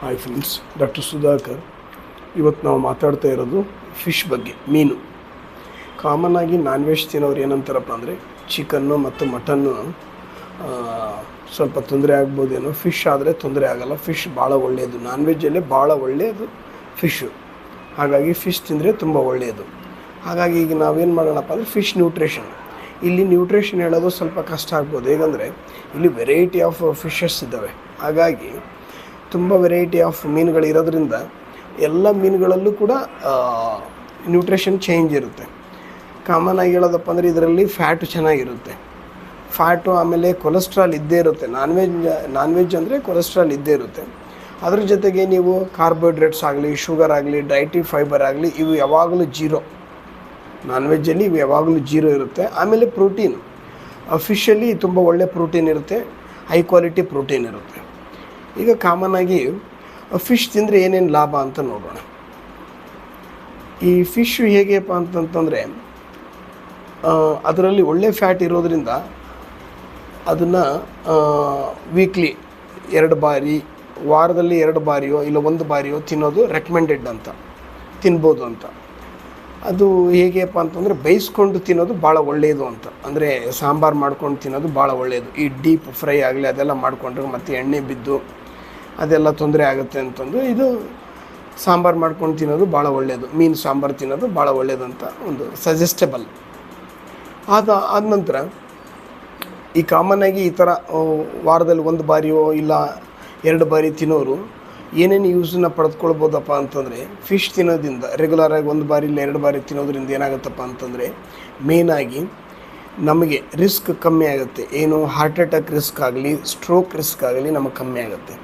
Hi friends doctor Sudhakar ಇವತ್ತು ನಾವು ಮಾತಾಡ್ತಾ ಇರೋದು ಫಿಶ್ ಬಗ್ಗೆ, ಮೀನು. ಕಾಮನ್ ಆಗಿ ನಾನ್ ವೆಜ್ ತಿನ್ನೋರು ಏನಂತಾರಪ್ಪ ಅಂದರೆ ಚಿಕನ್ನು ಮತ್ತು ಮಟನ್ನು ಸ್ವಲ್ಪ ತೊಂದರೆ ಆಗ್ಬೋದೇನೋ ಫಿಶ್ ಆದರೆ ತೊಂದರೆ ಆಗಲ್ಲ ಫಿಶ್ ಭಾಳ ಒಳ್ಳೆಯದು ನಾನ್ ವೆಜ್ಜಲ್ಲೇ ಭಾಳ ಒಳ್ಳೆಯದು ಫಿಶ್ಶು ಹಾಗಾಗಿ ಫಿಶ್ ತಿಂದರೆ ತುಂಬ ಒಳ್ಳೆಯದು ಹಾಗಾಗಿ ಈಗ ನಾವೇನು ಮಾಡೋಣಪ್ಪ ಅಂದರೆ ಫಿಶ್ ನ್ಯೂಟ್ರಿಷನ್ ಇಲ್ಲಿ ನ್ಯೂಟ್ರಿಷನ್ ಹೇಳೋದು ಸ್ವಲ್ಪ ಕಷ್ಟ ಆಗ್ಬೋದು. ಹೇಗಂದರೆ ಇಲ್ಲಿ ವೆರೈಟಿ ಆಫ್ ಫಿಶಸ್ ಇದ್ದಾವೆ. ಹಾಗಾಗಿ ತುಂಬ ವೆರೈಟಿ ಆಫ್ ಮೀನುಗಳು ಇರೋದ್ರಿಂದ ಎಲ್ಲ ಮೀನುಗಳಲ್ಲೂ ಕೂಡ ನ್ಯೂಟ್ರಿಷನ್ ಚೇಂಜ್ ಇರುತ್ತೆ. ಕಾಮನ್ ಆಗಿ ಹೇಳೋದಪ್ಪ ಅಂದರೆ ಇದರಲ್ಲಿ ಫ್ಯಾಟು ಚೆನ್ನಾಗಿರುತ್ತೆ. ಫ್ಯಾಟು ಆಮೇಲೆ ಕೊಲೆಸ್ಟ್ರಾಲ್ ಇದ್ದೇ ಇರುತ್ತೆ. ನಾನ್ ವೆಜ್ ನಾನ್ ವೆಜ್ ಅಂದರೆ ಕೊಲೆಸ್ಟ್ರಾಲ್ ಇದ್ದೇ ಇರುತ್ತೆ. ಅದ್ರ ಜೊತೆಗೆ ನೀವು ಕಾರ್ಬೋಹೈಡ್ರೇಟ್ಸ್ ಆಗಲಿ ಶುಗರ್ ಆಗಲಿ ಡೈಟಿ ಫೈಬರ್ ಆಗಲಿ, ಇವು ಯಾವಾಗಲೂ ಜೀರೋ ನಾನ್ ವೆಜ್ಜಲ್ಲಿ ಇವು ಯಾವಾಗಲೂ ಜೀರೋ ಇರುತ್ತೆ. ಆಮೇಲೆ ಪ್ರೋಟೀನ್ ಫಿಶಲ್ಲಿ ತುಂಬ ಒಳ್ಳೆ ಪ್ರೋಟೀನ್ ಇರುತ್ತೆ. ಹೈ ಕ್ವಾಲಿಟಿ ಪ್ರೋಟೀನ್ ಇರುತ್ತೆ. ಈಗ ಆಗಿ ಫಿಶ್ ತಿಂದರೆ ಏನೇನು ಲಾಭ ಅಂತ ನೋಡೋಣ. ಈ ಫಿಶ್ ಹೇಗೆಪ್ಪ ಅಂತಂತಂದರೆ ಅದರಲ್ಲಿ ಒಳ್ಳೆ ಫ್ಯಾಟ್ ಇರೋದರಿಂದ ಅದನ್ನು ವೀಕ್ಲಿ ಎರಡು ಬಾರಿ, ವಾರದಲ್ಲಿ ಎರಡು ಬಾರಿಯೋ ಇಲ್ಲ ಒಂದು ಬಾರಿಯೋ ತಿನ್ನೋದು ರೆಕಮೆಂಡೆಡ್ ಅಂತ, ತಿನ್ಬೋದು ಅಂತ. ಅದು ಹೇಗೆಪ್ಪ ಅಂತಂದರೆ ಬೇಯಿಸ್ಕೊಂಡು ತಿನ್ನೋದು ಭಾಳ ಒಳ್ಳೆಯದು ಅಂತ. ಅಂದರೆ ಸಾಂಬಾರು ಮಾಡ್ಕೊಂಡು ತಿನ್ನೋದು ಭಾಳ ಒಳ್ಳೆಯದು ಈ ಡೀಪ್ ಫ್ರೈ ಆಗಲಿ ಅದೆಲ್ಲ ಮಾಡಿಕೊಂಡ್ರೆ ಮತ್ತು ಎಣ್ಣೆ ಬಿದ್ದು ಅದೆಲ್ಲ ತೊಂದರೆ ಆಗುತ್ತೆ ಅಂತಂದು ಇದು ಸಾಂಬಾರು ಮಾಡ್ಕೊಂಡು ತಿನ್ನೋದು ಭಾಳ ಒಳ್ಳೆಯದು ಮೀನು ಸಾಂಬಾರು ತಿನ್ನೋದು ಭಾಳ ಒಳ್ಳೆಯದಂತ ಒಂದು ಸಜೆಸ್ಟೇಬಲ್ ಆದ ಆದ ನಂತರ ಈ ಕಾಮನ್ ಆಗಿ ಈ ಥರ ವಾರದಲ್ಲಿ ಒಂದು ಬಾರಿಯೋ ಇಲ್ಲ ಎರಡು ಬಾರಿ ತಿನ್ನೋರು ಏನೇನು ಯೂಸನ್ನ ಪಡೆದುಕೊಳ್ಬೋದಪ್ಪ ಅಂತಂದರೆ ಫಿಶ್ ತಿನ್ನೋದ್ರಿಂದ ರೆಗ್ಯುಲರಾಗಿ ಒಂದು ಬಾರಿ ಇಲ್ಲ ಎರಡು ಬಾರಿ ತಿನ್ನೋದ್ರಿಂದ ಏನಾಗುತ್ತಪ್ಪ ಅಂತಂದರೆ ಮೇಯ್ನಾಗಿ ನಮಗೆ ರಿಸ್ಕ್ ಕಮ್ಮಿ ಆಗುತ್ತೆ. ಏನು ಹಾರ್ಟ್ ಅಟ್ಯಾಕ್ ರಿಸ್ಕ್ ಆಗಲಿ ಸ್ಟ್ರೋಕ್ ರಿಸ್ಕ್ ಆಗಲಿ ನಮಗೆ ಕಮ್ಮಿ ಆಗುತ್ತೆ.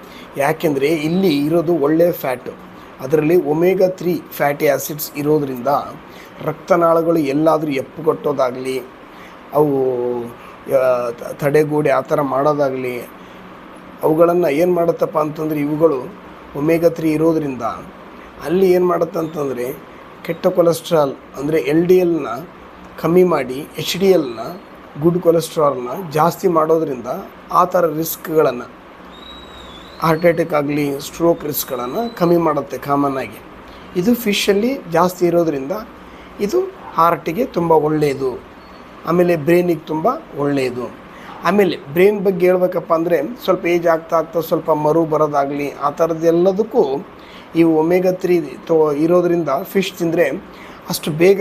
ಯಾಕೆಂದರೆ ಇಲ್ಲಿ ಇರೋದು ಒಳ್ಳೆಯ ಫ್ಯಾಟು ಅದರಲ್ಲಿ ಒಮೇಗಾ ತ್ರೀ ಫ್ಯಾಟಿ ಆ್ಯಸಿಡ್ಸ್ ಇರೋದರಿಂದ ರಕ್ತನಾಳಗಳು ಎಲ್ಲಾದರೂ ಎಪ್ಪುಗಟ್ಟೋದಾಗಲಿ, ಅವು ತಡೆಗೂಡಿ ಆ ಥರ ಮಾಡೋದಾಗಲಿ, ಅವುಗಳನ್ನು ಏನು ಮಾಡುತ್ತಪ್ಪ ಅಂತಂದರೆ ಇವುಗಳು ಒಮೇಗಾ ತ್ರೀ ಇರೋದರಿಂದ ಅಲ್ಲಿ ಏನು ಮಾಡುತ್ತೆ ಅಂತಂದರೆ ಕೆಟ್ಟ ಕೊಲೆಸ್ಟ್ರಾಲ್ ಅಂದರೆ ಎಲ್ ಡಿ ಎಲ್ನ ಕಮ್ಮಿ ಮಾಡಿ ಎಚ್ ಡಿ ಎಲ್ನ ಗುಡ್ ಕೊಲೆಸ್ಟ್ರಾಲ್ನ ಜಾಸ್ತಿ ಮಾಡೋದರಿಂದ ಆ ಥರ ರಿಸ್ಕ್ಗಳನ್ನು ಹಾರ್ಟ್ ಅಟ್ಯಾಕ್ ಆಗಲಿ ಸ್ಟ್ರೋಕ್ ರಿಸ್ಕ್ಗಳನ್ನು ಕಮ್ಮಿ ಮಾಡುತ್ತೆ ಕಾಮನ್ ಆಗಿ. ಇದು ಫಿಶಲ್ಲಿ ಜಾಸ್ತಿ ಇರೋದರಿಂದ ಇದು ಹಾರ್ಟಿಗೆ ತುಂಬ ಒಳ್ಳೆಯದು ಆಮೇಲೆ ಬ್ರೈನಿಗೆ ತುಂಬ ಒಳ್ಳೆಯದು ಆಮೇಲೆ ಬ್ರೈನ್ ಬಗ್ಗೆ ಹೇಳ್ಬೇಕಪ್ಪ ಅಂದರೆ ಸ್ವಲ್ಪ ಏಜ್ ಆಗ್ತಾ ಆಗ್ತಾ ಸ್ವಲ್ಪ ಮರು ಬರೋದಾಗಲಿ ಆ ಥರದ್ದೆಲ್ಲದಕ್ಕೂ ಈ ಒಮೆಗಾ ತ್ರೀ ತೋ ಇರೋದರಿಂದ ಫಿಶ್ ತಿಂದರೆ ಅಷ್ಟು ಬೇಗ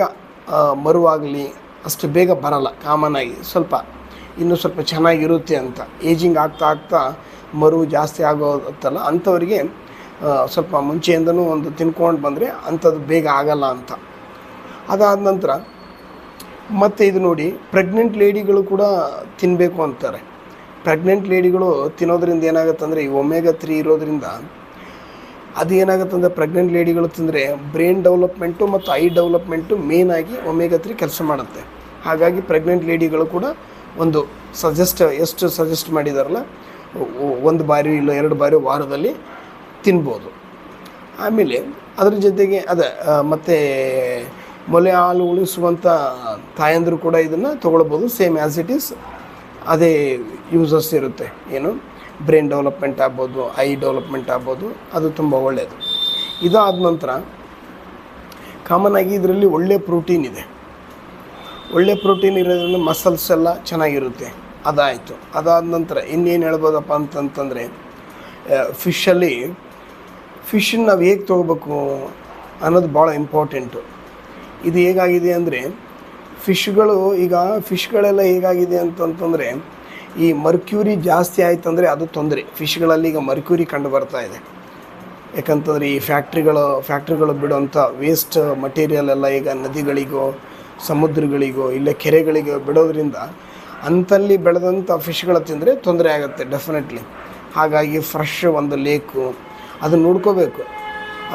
ಮರುವಾಗಲಿ ಅಷ್ಟು ಬೇಗ ಬರಲ್ಲ ಕಾಮನ್ ಆಗಿ. ಸ್ವಲ್ಪ, ಇನ್ನೂ ಸ್ವಲ್ಪ ಚೆನ್ನಾಗಿರುತ್ತೆ ಅಂತ. ಏಜಿಂಗ್ ಆಗ್ತಾ ಆಗ್ತಾ ಮರು ಜಾಸ್ತಿ ಆಗೋತ್ತಲ್ಲ, ಅಂಥವ್ರಿಗೆ ಸ್ವಲ್ಪ ಮುಂಚೆಯಿಂದನೂ ಒಂದು ತಿನ್ಕೊಂಡು ಬಂದರೆ ಅಂಥದ್ದು ಬೇಗ ಆಗಲ್ಲ ಅಂತ. ಅದಾದ ನಂತರ, ಮತ್ತು ಇದು ನೋಡಿ ಪ್ರೆಗ್ನೆಂಟ್ ಲೇಡಿಗಳು ಕೂಡ ತಿನ್ನಬೇಕು ಅಂತಾರೆ. ಪ್ರೆಗ್ನೆಂಟ್ ಲೇಡಿಗಳು ತಿನ್ನೋದ್ರಿಂದ ಏನಾಗುತ್ತೆ ಅಂದರೆ ಈ ಒಮೆಗಾ ತ್ರೀ ಇರೋದ್ರಿಂದ ಅದು ಏನಾಗುತ್ತೆ ಅಂದರೆ ಪ್ರೆಗ್ನೆಂಟ್ ಲೇಡಿಗಳು ತಿಂದರೆ ಬ್ರೈನ್ ಡೆವಲಪ್ಮೆಂಟು ಮತ್ತು ಐ ಡೆವಲಪ್ಮೆಂಟು ಆಗಿ ಒಮೆಗಾ ತ್ರೀ ಕೆಲಸ ಮಾಡುತ್ತೆ. ಹಾಗಾಗಿ ಪ್ರೆಗ್ನೆಂಟ್ ಲೇಡಿಗಳು ಕೂಡ ಒಂದು ಸಜೆಸ್ಟ್ ಎಷ್ಟು ಸಜೆಸ್ಟ್ ಮಾಡಿದಾರಲ್ಲ, ಒಂದು ಬಾರಿ ಇಲ್ಲ ಎರಡು ಬಾರಿ ವಾರದಲ್ಲಿ ತಿನ್ಬೋದು. ಆಮೇಲೆ ಅದ್ರ ಜೊತೆಗೆ ಅದೇ ಮತ್ತು ಮೊಲೆ ಹಾಲು ಉಳಿಸುವಂಥ ತಾಯಂದರು ಕೂಡ ಇದನ್ನು ತೊಗೊಳ್ಬೋದು ಸೇಮ್ ಆ್ಯಸ್ ಇಟ್ ಈಸ್ ಅದೇ ಯೂಸಸ್ ಇರುತ್ತೆ, ಏನು? ಬ್ರೈನ್ ಡೆವಲಪ್ಮೆಂಟ್ ಆಗ್ಬೋದು, ಐ ಡೆವಲಪ್ಮೆಂಟ್ ಆಗ್ಬೋದು, ಅದು ತುಂಬ ಒಳ್ಳೆಯದು ಇದಾದ ನಂತರ ಕಾಮನ್ ಆಗಿ ಇದರಲ್ಲಿ ಒಳ್ಳೆ ಪ್ರೋಟೀನ್ ಇದೆ. ಒಳ್ಳೆ ಪ್ರೋಟೀನ್ ಇರೋದ್ರಿಂದ ಮಸಲ್ಸ್ ಎಲ್ಲ ಚೆನ್ನಾಗಿರುತ್ತೆ. ಅದಾಯಿತು. ಅದಾದ ನಂತರ ಇನ್ನೇನು ಹೇಳ್ಬೋದಪ್ಪ ಅಂತಂತಂದರೆ ಫಿಶಲ್ಲಿ ಫಿಶನ್ನು ನಾವು ಹೇಗೆ ತೊಗೋಬೇಕು ಅನ್ನೋದು ಭಾಳ ಇಂಪಾರ್ಟೆಂಟು ಇದು ಹೇಗಾಗಿದೆ ಅಂದರೆ ಫಿಶ್ಗಳು ಈಗ ಫಿಶ್ಗಳೆಲ್ಲ ಹೇಗಾಗಿದೆ ಅಂತಂತಂದರೆ ಈ ಮರ್ಕ್ಯೂರಿ ಜಾಸ್ತಿ ಆಯಿತು ಆಯ್ತಂದರೆ ಅದು ತೊಂದರೆ. ಫಿಶ್ಗಳಲ್ಲಿ ಈಗ ಮರ್ಕ್ಯೂರಿ ಕಂಡು ಬರ್ತಾ ಇದೆ. ಯಾಕಂತಂದರೆ ಈ ಫ್ಯಾಕ್ಟ್ರಿಗಳು ಫ್ಯಾಕ್ಟ್ರಿಗಳು ಬಿಡುವಂಥ ವೇಸ್ಟ್ ಮಟೀರಿಯಲ್ ಎಲ್ಲ ಈಗ ನದಿಗಳಿಗೋ, ಸಮುದ್ರಗಳಿಗೋ, ಇಲ್ಲ ಕೆರೆಗಳಿಗೋ ಬಿಡೋದ್ರಿಂದ ಅಂಥಲ್ಲಿ ಬೆಳೆದಂಥ ಫಿಶ್ಗಳು ತಿಂದರೆ ತೊಂದರೆ ಆಗುತ್ತೆ ಡೆಫಿನೆಟ್ಲಿ ಹಾಗಾಗಿ ಫ್ರೆಶ್ ಒಂದು ಲೇಕು, ಅದು ನೋಡ್ಕೋಬೇಕು.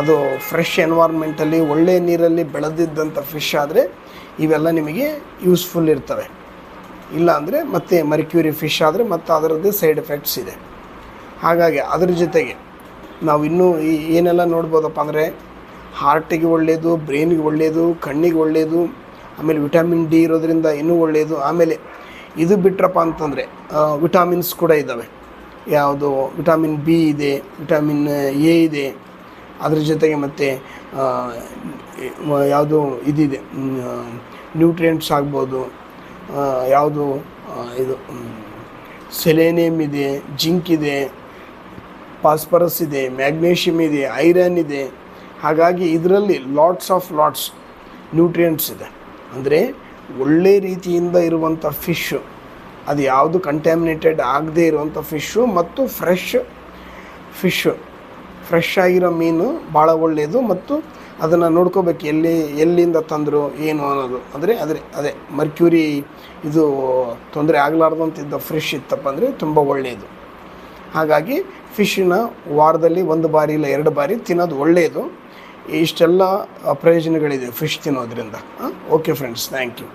ಅದು ಫ್ರೆಶ್ ಎನ್ವೈರ್ಮೆಂಟಲ್ಲಿ ಒಳ್ಳೆಯ ನೀರಲ್ಲಿ ಬೆಳೆದಿದ್ದಂಥ ಫಿಶ್ ಆದರೆ ಇವೆಲ್ಲ ನಿಮಗೆ ಯೂಸ್ಫುಲ್ ಇರ್ತವೆ. ಇಲ್ಲ ಅಂದರೆ ಮತ್ತೆ ಮರ್ಕ್ಯೂರಿ ಫಿಶ್ ಆದರೆ ಮತ್ತು ಅದರದ್ದೇ ಸೈಡ್ ಎಫೆಕ್ಟ್ಸ್ ಇದೆ. ಹಾಗಾಗಿ ಅದ್ರ ಜೊತೆಗೆ ನಾವು ಇನ್ನೂ ಈ ಏನೆಲ್ಲ ನೋಡ್ಬೋದಪ್ಪ ಅಂದರೆ ಹಾರ್ಟಿಗೆ ಒಳ್ಳೆಯದು ಬ್ರೈನ್ಗೆ ಒಳ್ಳೆಯದು ಕಣ್ಣಿಗೆ ಒಳ್ಳೆಯದು ಆಮೇಲೆ ವಿಟಮಿನ್ ಡಿ ಇರೋದ್ರಿಂದ ಇನ್ನೂ ಒಳ್ಳೆಯದು ಆಮೇಲೆ ಇದು ಬಿಟ್ರಪ್ಪ ಅಂತಂದರೆ ವಿಟಾಮಿನ್ಸ್ ಕೂಡ ಇದ್ದಾವೆ ಯಾವುದು? ವಿಟಮಿನ್ ಬಿ ಇದೆ, ವಿಟಮಿನ್ ಎ ಇದೆ. ಅದ್ರ ಜೊತೆಗೆ ಮತ್ತು ಯಾವುದು ಇದಿದೆ ನ್ಯೂಟ್ರಿಯೆಂಟ್ಸ್ ಆಗ್ಬೋದು. ಯಾವುದು ಇದು ಸೆಲೇನಿಯಮ್ ಇದೆ, ಜಿಂಕ್ ಇದೆ, ಫಾಸ್ಫರಸ್ ಇದೆ ಮ್ಯಾಗ್ನೇಷಿಯಮ್ ಇದೆ, ಐರನ್ ಇದೆ. ಹಾಗಾಗಿ ಇದರಲ್ಲಿ ಲಾಟ್ಸ್ ಆಫ್ ಲಾಟ್ಸ್ ನ್ಯೂಟ್ರಿಯೆಂಟ್ಸ್ ಇದೆ. ಅಂದರೆ ಒಳ್ಳೆ ರೀತಿಯಿಂದ ಇರುವಂಥ ಫಿಶ್ಶು ಅದು ಯಾವುದು ಕಂಟ್ಯಾಮಿನೇಟೆಡ್ ಆಗದೇ ಇರುವಂಥ ಫಿಶ್ಶು ಮತ್ತು ಫ್ರೆಶ್ ಫಿಶ್ಶು ಫ್ರೆಶ್ ಆಗಿರೋ ಮೀನು ಭಾಳ ಒಳ್ಳೆಯದು ಮತ್ತು ಅದನ್ನು ನೋಡ್ಕೋಬೇಕು ಎಲ್ಲಿ, ಎಲ್ಲಿಂದ ತಂದರು ಏನು ಅನ್ನೋದು. ಅಂದರೆ ಅದೇ ಅದೇ ಮರ್ಕ್ಯೂರಿ ಇದು ತೊಂದರೆ ಆಗಲಾರ್ದಂತಿದ್ದ ಫ್ರೆಶ್ ಇತ್ತಪ್ಪ ಅಂದರೆ ತುಂಬ ಒಳ್ಳೆಯದು ಹಾಗಾಗಿ ಫಿಶ್ಶಿನ ವಾರದಲ್ಲಿ ಒಂದು ಬಾರಿ ಇಲ್ಲ ಎರಡು ಬಾರಿ ತಿನ್ನೋದು ಒಳ್ಳೆಯದು ಇಷ್ಟೆಲ್ಲ ಪ್ರಯೋಜನಗಳಿದೆ ಫಿಶ್ ತಿನ್ನೋದ್ರಿಂದ. Okay friends thank you